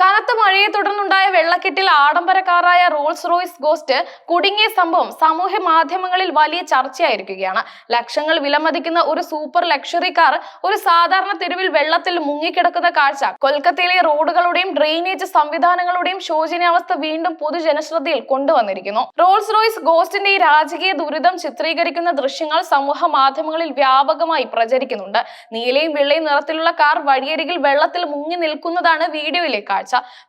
കനത്ത മഴയെ തുടർന്നുണ്ടായ വെള്ളക്കെട്ടിൽ ആഡംബര കാറായ റോൾസ് റോയ്സ് ഗോസ്റ്റ് കുടുങ്ങിയ സംഭവം സാമൂഹ്യ മാധ്യമങ്ങളിൽ വലിയ ചർച്ചയായിരിക്കുകയാണ്. ലക്ഷങ്ങൾ വിലമതിക്കുന്ന ഒരു സൂപ്പർ ലക്ഷറി കാർ ഒരു സാധാരണ തെരുവിൽ വെള്ളത്തിൽ മുങ്ങിക്കിടക്കുന്ന കാഴ്ച. കൊൽക്കത്തയിലെ റോഡുകളുടെയും ഡ്രെയിനേജ് സംവിധാനങ്ങളുടെയും ശോചനീയാവസ്ഥ വീണ്ടും പൊതുജനശ്രദ്ധയിൽ കൊണ്ടുവന്നിരിക്കുന്നു. റോൾസ് റോയ്സ് ഗോസ്റ്റിന്റെ ഈ രാജകീയ ദുരിതം ചിത്രീകരിക്കുന്ന ദൃശ്യങ്ങൾ സമൂഹ മാധ്യമങ്ങളിൽ വ്യാപകമായി പ്രചരിക്കുന്നുണ്ട്. നീലയും വെള്ളയും നിറത്തിലുള്ള കാർ വഴിയരികിൽ വെള്ളത്തിൽ മുങ്ങി നിൽക്കുന്നതാണ് വീഡിയോയിലെ കാഴ്ച.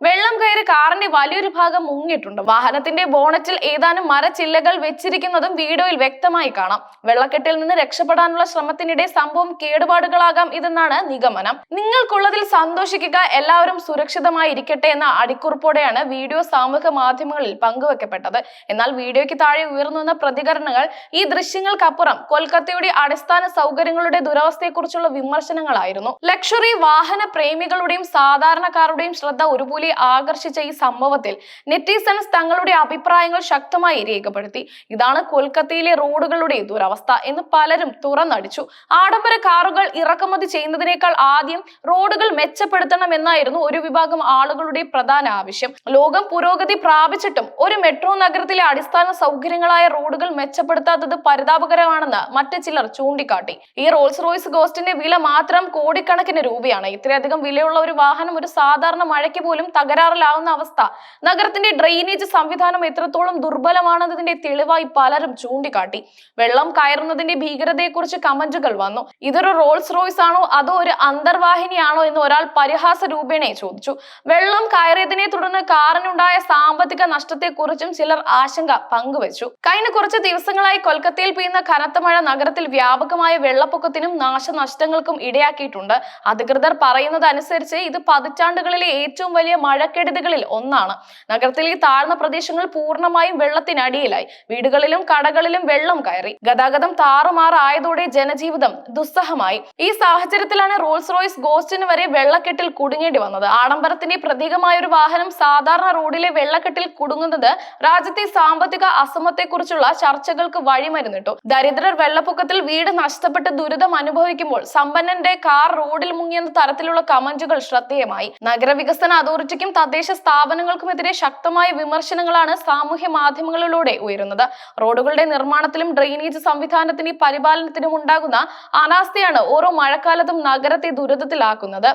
വെള്ളം കയറി കാറിന്റെ വലിയൊരു ഭാഗം മുങ്ങിയിട്ടുണ്ട്. വാഹനത്തിന്റെ ബോണറ്റിൽ ഏതാനും മരച്ചില്ലകൾ വെച്ചിരിക്കുന്നതും വീഡിയോയിൽ വ്യക്തമായി കാണാം. വെള്ളക്കെട്ടിൽ നിന്ന് രക്ഷപ്പെടാനുള്ള ശ്രമത്തിനിടെ സംഭവം കേടുപാടുകളാകാം ഇതെന്നാണ് നിഗമനം. നിങ്ങൾക്കുള്ളതിൽ സന്തോഷിക്കുക എല്ലാവരും സുരക്ഷിതമായി ഇരിക്കട്ടെ എന്ന അടിക്കുറിപ്പോടെയാണ് വീഡിയോ സാമൂഹിക മാധ്യമങ്ങളിൽ പങ്കുവെക്കപ്പെട്ടത്. എന്നാൽ വീഡിയോയ്ക്ക് താഴെ ഉയർന്നു വന്ന പ്രതികരണങ്ങൾ ഈ ദൃശ്യങ്ങൾക്കപ്പുറം കൊൽക്കത്തയുടെ അടിസ്ഥാന സൗകര്യങ്ങളുടെ ദുരവസ്ഥയെക്കുറിച്ചുള്ള വിമർശനങ്ങളായിരുന്നു. ലക്ഷറി വാഹന പ്രേമികളുടെയും സാധാരണക്കാരുടെയും ശ്രദ്ധ ഒരുപോലെ ആകർഷിച്ച ഈ സംഭവത്തിൽ നെറ്റിസൺസ് തങ്ങളുടെ അഭിപ്രായങ്ങൾ ശക്തമായി രേഖപ്പെടുത്തി. ഇതാണ് കൊൽക്കത്തയിലെ റോഡുകളുടെ ദുരവസ്ഥ എന്ന് പലരും തുറന്നടിച്ചു. ആഡംബര കാറുകൾ ഇറക്കുമതി ചെയ്യുന്നതിനേക്കാൾ ആദ്യം റോഡുകൾ മെച്ചപ്പെടുത്തണം മെച്ചപ്പെടുത്തണമെന്നായിരുന്നു ഒരു വിഭാഗം ആളുകളുടെ പ്രധാന ആവശ്യം. ലോകം പുരോഗതി പ്രാപിച്ചിട്ടും ഒരു മെട്രോ നഗരത്തിലെ അടിസ്ഥാന സൗകര്യങ്ങളായ റോഡുകൾ മെച്ചപ്പെടുത്താത്തത് പരിതാപകരമാണെന്ന് മറ്റു ചിലർ ചൂണ്ടിക്കാട്ടി. ഈ റോൾസ് റോയ്സ് ഗോസ്റ്റിന്റെ വില മാത്രം കോടിക്കണക്കിന് രൂപയാണ്. ഇത്രയധികം വിലയുള്ള ഒരു വാഹനം ഒരു സാധാരണ മഴയ്ക്ക് പോലും തകരാറിലാവുന്ന അവസ്ഥ. നഗരത്തിന്റെ ഡ്രെയിനേജ് സംവിധാനം എത്രത്തോളം ദുർബലമാണെന്നതിന്റെ തെളിവായി പലരും ചൂണ്ടിക്കാട്ടി. വെള്ളം കയറുന്നതിന്റെ ഭീകരതയെക്കുറിച്ച് കമന്റുകൾ വന്നു. ഇതൊരു റോൾസ് റോയ്സ് ആണോ? അതോ ഒരു അന്തർവാഹിനിയാണോ എന്ന് ഒരാൾ പരിഹാസ രൂപേണെ ചോദിച്ചു. വെള്ളം കയറിയതിനെ തുടർന്ന് കാറിനുണ്ടായ സാമ്പത്തിക നഷ്ടത്തെക്കുറിച്ചും ചിലർ ആശങ്ക പങ്കുവച്ചു. കഴിഞ്ഞ കുറച്ച് ദിവസങ്ങളായി കൊൽക്കത്തയിൽ പെയ്യുന്ന കനത്ത മഴ നഗരത്തിൽ വ്യാപകമായ വെള്ളപ്പൊക്കത്തിനും നാശനഷ്ടങ്ങൾക്കും ഇടയാക്കിയിട്ടുണ്ട്. അധികൃതർ പറയുന്നത് അനുസരിച്ച് ഇത് പതിറ്റാണ്ടുകളിലെ ഏറ്റവും വലിയ മഴക്കെടുതികളിൽ ഒന്നാണ്. നഗരത്തിലെ താഴ്ന്ന പ്രദേശങ്ങൾ പൂർണമായും വെള്ളത്തിനടിയിലായി. വീടുകളിലും കടകളിലും വെള്ളം കയറി. ഗതാഗതം താറുമാറായതോടെ ജനജീവിതം ദുസ്സഹമായി. ഈ സാഹചര്യത്തിലാണ് റോൾസ് റോയ്സ് ഗോസ്റ്റിന് വരെ വെള്ളക്കെട്ടിൽ കുടുങ്ങേണ്ടി വന്നത്. ആഡംബരത്തിന്റെ പ്രതീകമായ ഒരു വാഹനം സാധാരണ റോഡിലെ വെള്ളക്കെട്ടിൽ കുടുങ്ങുന്നത് രാജ്യത്തെ സാമ്പത്തിക അസമത്തെക്കുറിച്ചുള്ള ചർച്ചകൾക്ക് വഴിമരുന്നിട്ടു. ദരിദ്രർ വെള്ളപ്പൊക്കത്തിൽ വീട് നഷ്ടപ്പെട്ട് ദുരിതം അനുഭവിക്കുമ്പോൾ സമ്പന്നന്റെ കാർ റോഡിൽ മുങ്ങിയെന്ന തരത്തിലുള്ള കമന്റുകൾ ശ്രദ്ധേയമായി. നഗരവികസന അതോറിറ്റിക്കും തദ്ദേശ സ്ഥാപനങ്ങൾക്കുമെതിരെ ശക്തമായ വിമർശനങ്ങളാണ് സാമൂഹ്യ മാധ്യമങ്ങളിലൂടെ ഉയരുന്നത്. റോഡുകളുടെ നിർമ്മാണത്തിലും ഡ്രെയിനേജ് സംവിധാനത്തിന്റെ പരിപാലനത്തിനും ഉണ്ടാകുന്ന അനാസ്ഥയാണ് ഓരോ മഴക്കാലത്തും നഗരത്തെ ദുരിതത്തിലാക്കുന്നത്.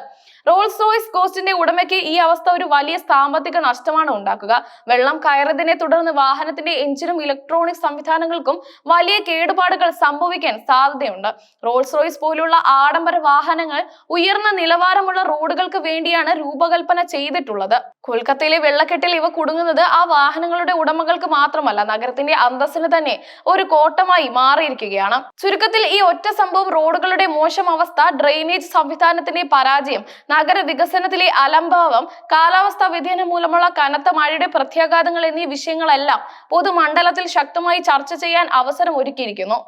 റോൾസ് റോയ്സ് ഗോസ്റ്റിന്റെ ഉടമയ്ക്ക് ഈ അവസ്ഥ ഒരു വലിയ സാമ്പത്തിക നഷ്ടമാണ് ഉണ്ടാക്കുക. വെള്ളം കയറിയതിനെ തുടർന്ന് വാഹനത്തിന്റെ എഞ്ചിനും ഇലക്ട്രോണിക് സംവിധാനങ്ങൾക്കും വലിയ കേടുപാടുകൾ സംഭവിക്കാൻ സാധ്യതയുണ്ട്. റോൾസ് റോയ്സ് പോലുള്ള ആഡംബര വാഹനങ്ങൾ ഉയർന്ന നിലവാരമുള്ള റോഡുകൾക്ക് വേണ്ടിയാണ് രൂപകൽപ്പന ചെയ്തിട്ടുള്ളത്. കൊൽക്കത്തയിലെ വെള്ളക്കെട്ടിൽ ഇവ കുടുങ്ങുന്നത് ആ വാഹനങ്ങളുടെ ഉടമകൾക്ക് മാത്രമല്ല നഗരത്തിന്റെ അന്തസ്സിന് തന്നെ ഒരു കോട്ടമായി മാറിയിരിക്കുകയാണ്. ചുരുക്കത്തിൽ ഈ ഒറ്റ സംഭവം റോഡുകളുടെ മോശം അവസ്ഥ ഡ്രെയിനേജ് സംവിധാനത്തിന്റെ പരാജയം നഗര വികസനത്തിലെ അലംഭാവം കാലാവസ്ഥാ വ്യതിയാനം മൂലമുള്ള കനത്ത മഴയുടെ പ്രത്യാഘാതങ്ങൾ എന്നീ വിഷയങ്ങളെല്ലാം പൊതുമണ്ഡലത്തിൽ ശക്തമായി ചർച്ച ചെയ്യാൻ അവസരം ഒരുക്കിയിരിക്കുന്നു.